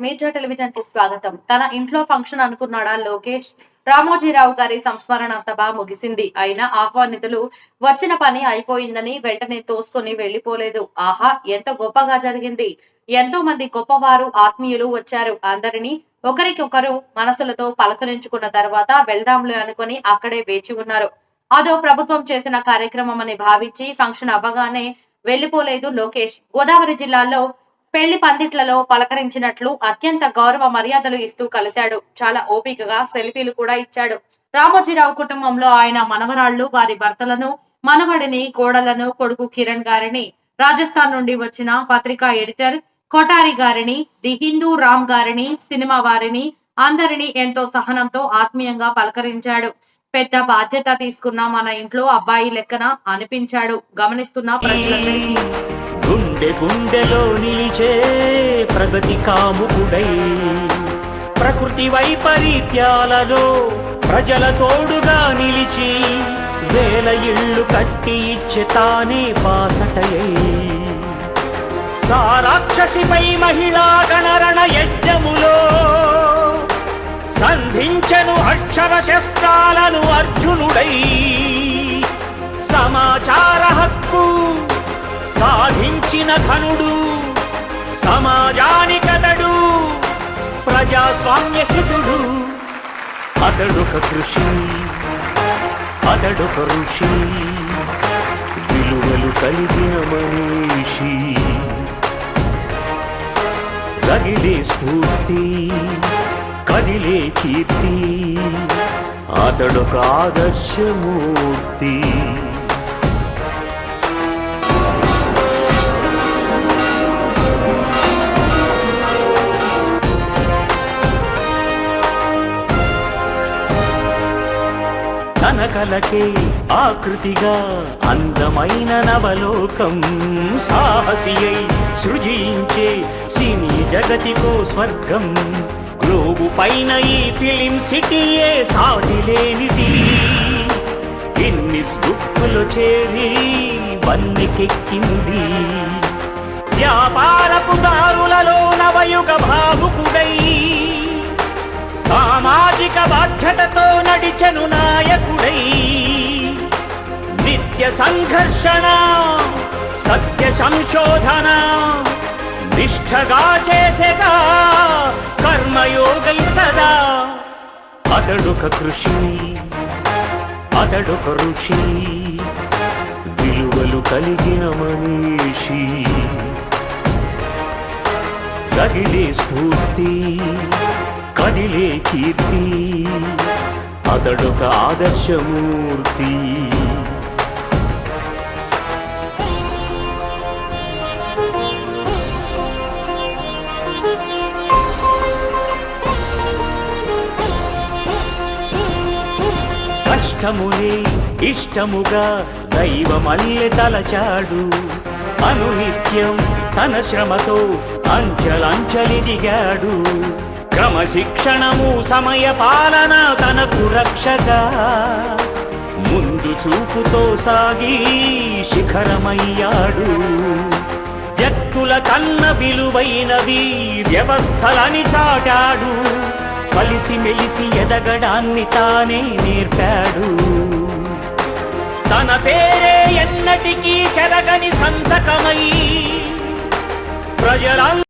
నమస్కారం టెలివిజన్కు స్వాగతం. తన ఇంట్లో ఫంక్షన్ అనుకున్నాడా లోకేష్? రామోజీరావు గారి సంస్మరణ సభ ముగిసింది. అయినా ఆహ్వానితులు వచ్చిన పని అయిపోయిందని వెంటనే తోసుకొని వెళ్ళిపోలేదు ఆహా ఎంత గొప్పగా జరిగింది. ఎంతో మంది గొప్పవారు ఆత్మీయులు వచ్చారు. అందరినీ ఒకరికొకరు మనసులతో పలకరించుకున్న తర్వాత వెళ్దాంలే అనుకుని అక్కడే వేచి ఉన్నారు. అదో ప్రభుత్వం చేసిన కార్యక్రమం అని భావించి ఫంక్షన్ అవ్వగానే వెళ్ళిపోలేదు లోకేష్. గోదావరి జిల్లాలో పెళ్ళి పందిట్లలో పలకరించినట్లు అత్యంత గౌరవ మర్యాదలు ఇస్తూ కలిశాడు. చాలా ఓపికగా సెల్ఫీలు కూడా ఇచ్చాడు. రామోజీరావు కుటుంబంలో ఆయన మనవరాళ్ళు వారి భర్తలను మనవడిని కోడలను కొడుకు కిరణ్ గారిని రాజస్థాన్ నుండి వచ్చిన పత్రికా ఎడిటర్ కొటారి గారిని ది హిందూ రామ్ గారిని సినిమా వారిని అందరినీ ఎంతో సహనంతో ఆత్మీయంగా పలకరించాడు. పెద్ద బాధ్యత తీసుకున్న మన ఇంట్లో అబ్బాయి లెక్కన అనిపించాడు. గమనిస్తున్న ప్రజలందరికీ గుండె గుండెలో నిలిచే ప్రగతి కాముకుడై ప్రకృతి వైపరీత్యాలలో ప్రజల తోడుగా నిలిచి వేల ఇళ్ళు కట్టి ఇచ్చే తానే బాసటయై. సారాక్షసిపై మహిళా గణరణ యజ్ఞములో సంధించను అక్షర శస్త్రాలను అర్జునుడై సాధించిన ధనుడు సమాజానికతడు ప్రజాస్వామ్య హితుడు. అతడొక కృషి అతడొక ఋషి విలువలు కలిగిన మనిషి. కదిలే స్ఫూర్తి కదిలే కీర్తి అతడొక ఆదర్శమూర్తి. కనకలకే ఆకృతిగా అందమైన నవలోకం సాహసియై సృజించే సినీ జగతికో స్వర్గం. గ్లోబు పైన ఈ ఫిలిం సిటీయే సాటి లేనిది గిన్నిస్ బుక్కులు చేరి వన్నెకెక్కింది వ్యాపారపు దారులలో నవయుగ భావుకుడై సామాజిక బాధ్యతతో నడిచెను నాయకుడై. నిత్య సంఘర్షణ సత్య సంశోధన నిష్ఠగా చేసెగా కర్మయోగై సదా. అతడొక కృషి అతడొక ఋషి విలువలు కలిగిన మనిషి. కదిలే స్ఫూర్తి కదిలే కీర్తి అతడొక ఆదర్శమూర్తి. కష్టములే ఇష్టముగా దైవమల్లె తలచాడు. అనునిత్యం తన శ్రమతో అంచలంచలి దిగాడు. క్రమశిక్షణము సమయ పాలన తనకు రక్షక. ముందు చూపుతో సాగి శిఖరమయ్యాడు. వ్యక్తుల కన్న విలువైనవి వ్యవస్థలని చాటాడు. కలిసి మెలిసి ఎదగడాన్ని తానే నేర్పాడు. తన పేరే ఎన్నటికీ చెరగని సంతకమై ప్రజల